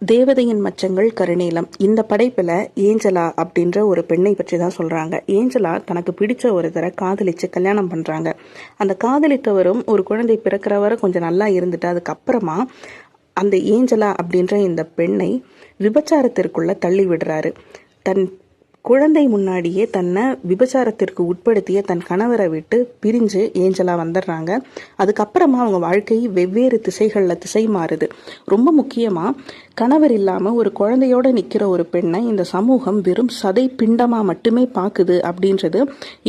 தேவதையின் மச்சங்கள் கருநீலம். இந்த படைப்பில் ஏஞ்சலா அப்படின்ற ஒரு பெண்ணை பற்றி தான் சொல்கிறாங்க ஏஞ்சலா தனக்கு பிடிச்ச ஒருத்தரை காதலித்து கல்யாணம் பண்ணுறாங்க அந்த காதலித்தவரும் ஒரு குழந்தை பிறக்கிற வரை கொஞ்சம் நல்லா இருந்துட்டு அதுக்கப்புறமா அந்த ஏஞ்சலா அப்படின்ற இந்த பெண்ணை விபச்சாரத்திற்குள்ளே தள்ளி விடுறாரு. தன் குழந்தை முன்னாடியே தன்னை விபச்சாரத்திற்கு உட்படுத்திய தன் கணவரை விட்டு பிரிஞ்சு ஏஞ்சலா வந்துடுறாங்க. அதுக்கப்புறமா அவங்க வாழ்க்கை வெவ்வேறு திசைகளில் திசை மாறுது. ரொம்ப முக்கியமாக கணவர் இல்லாமல் ஒரு குழந்தையோட நிற்கிற ஒரு பெண்ணை இந்த சமூகம் வெறும் சதை பிண்டமாக மட்டுமே பார்க்குது அப்படின்றது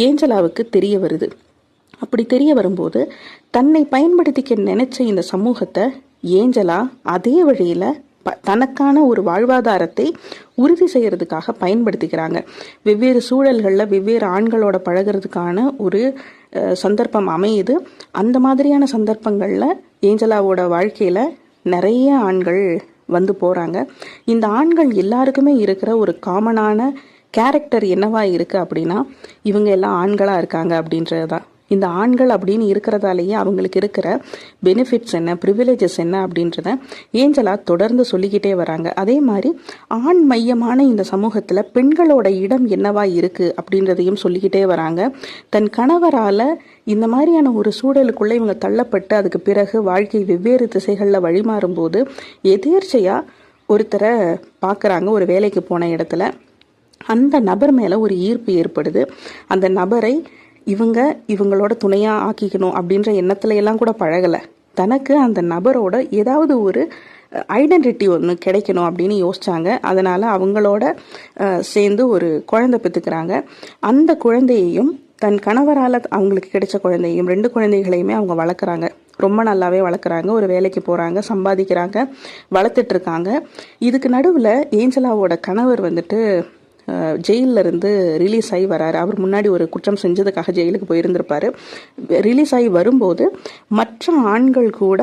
ஏஞ்சலாவுக்கு தெரிய வருது. அப்படி தெரிய வரும்போது தன்னை பயன்படுத்திக்க நினைச்ச இந்த சமூகத்தை ஏஞ்சலா அதே வழியில் தனக்கான ஒரு வாழ்வாதாரத்தை உறுதி செய்யறதுக்காக பயன்படுத்திக்கிறாங்க. வெவ்வேறு சூழல்களில் வெவ்வேறு ஆண்களோட பழகிறதுக்கான ஒரு சந்தர்ப்பம் அமையுது. அந்த மாதிரியான சந்தர்ப்பங்களில் ஏஞ்சலாவோட வாழ்க்கையில் நிறைய ஆண்கள் வந்து போகிறாங்க இந்த ஆண்கள் எல்லாருக்குமே இருக்கிற ஒரு காமனான கேரக்டர் என்னவா இருக்குது அப்படின்னா இவங்க எல்லாம் ஆண்களாக இருக்காங்க அப்படின்றது தான் இந்த ஆண்கள் அப்படின்னு இருக்கிறதாலேயே அவங்களுக்கு இருக்கிற பெனிஃபிட்ஸ் என்ன ப்ரிவிலேஜஸ் என்ன அப்படின்றத ஏஞ்சலா தொடர்ந்து சொல்லிக்கிட்டே வராங்க. அதே மாதிரி ஆண் மையமான இந்த சமூகத்தில் பெண்களோட இடம் என்னவா இருக்குது அப்படின்றதையும் சொல்லிக்கிட்டே வராங்க. தன் கணவரால் இந்த மாதிரியான ஒரு சூழலுக்குள்ளே இவங்க தள்ளப்பட்டு அதுக்கு பிறகு வாழ்க்கை வெவ்வேறு திசைகளில் வழிமாறும் போது எதேர்ச்சையாக ஒருத்தரை பார்க்குறாங்க ஒரு வேலைக்கு போன இடத்துல. அந்த நபர் மேலே ஒரு ஈர்ப்பு ஏற்படுது. அந்த நபரை இவங்க இவங்களோட துணையாக ஆக்கிக்கணும் அப்படின்ற எண்ணத்துல எல்லாம் கூட பழகலை. தனக்கு அந்த நபரோட ஏதாவது ஒரு ஐடென்டிட்டி ஒன்று கிடைக்கணும் அப்படின்னு யோசிச்சாங்க. அதனால் அவங்களோட சேர்ந்து ஒரு குழந்தை பெற்றுக்கிறாங்க அந்த குழந்தையையும் தன் கணவரால் அவங்களுக்கு கிடைச்ச குழந்தையும் ரெண்டு குழந்தைகளையுமே அவங்க வளர்க்குறாங்க. ரொம்ப நல்லாவே வளர்க்குறாங்க. ஒரு வேலைக்கு போகிறாங்க சம்பாதிக்கிறாங்க வளர்த்துட்ருக்காங்க இதுக்கு நடுவில் ஏஞ்சலாவோட கணவர் வந்துட்டு ஜெயிலில் இருந்து ரிலீஸ் ஆகி வராரு. அவர் முன்னாடி ஒரு குற்றம் செஞ்சதுக்காக ஜெயிலுக்கு போயிருந்திருப்பாரு. ரிலீஸ் ஆகி வரும்போது மற்ற ஆண்கள் கூட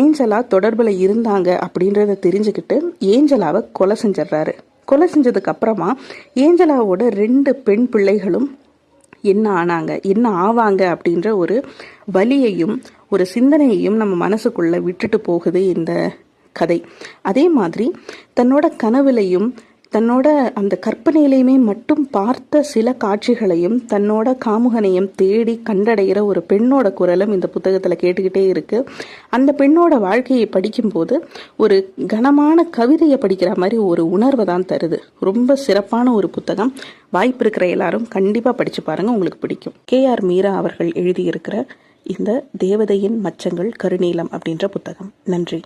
ஏஞ்சலா தொடர்பில் இருந்தாங்க அப்படின்றத தெரிஞ்சுக்கிட்டு ஏஞ்சலாவை கொலை செஞ்சிடுறாரு. கொலை செஞ்சதுக்கு அப்புறமா ஏஞ்சலாவோட ரெண்டு பெண் பிள்ளைகளும் என்ன ஆனாங்க என்ன ஆவாங்க அப்படின்ற ஒரு வலியையும் ஒரு சிந்தனையையும் நம்ம மனசுக்குள்ள விட்டுட்டு போகுது இந்த கதை. அதே மாதிரி தன்னோட கனவுலையும் தன்னோட அந்த கற்பனையிலையுமே மட்டும் பார்த்த சில காட்சிகளையும் தன்னோட காமுகனையும் தேடி கண்டடைகிற ஒரு பெண்ணோட குரலும் இந்த புத்தகத்தில் கேட்டுக்கிட்டே இருக்கு. அந்த பெண்ணோட வாழ்க்கையை படிக்கும்போது ஒரு கனமான கவிதையை படிக்கிற மாதிரி ஒரு உணர்வை தான் தருது. ரொம்ப சிறப்பான ஒரு புத்தகம். வாய்ப்பு இருக்கிற எல்லாரும் கண்டிப்பாக படித்து பாருங்கள் உங்களுக்கு பிடிக்கும். கே ஆர் மீரா அவர்கள் எழுதியிருக்கிற இந்த தேவதையின் மச்சங்கள் கருநீலம் அப்படின்ற புத்தகம். நன்றி.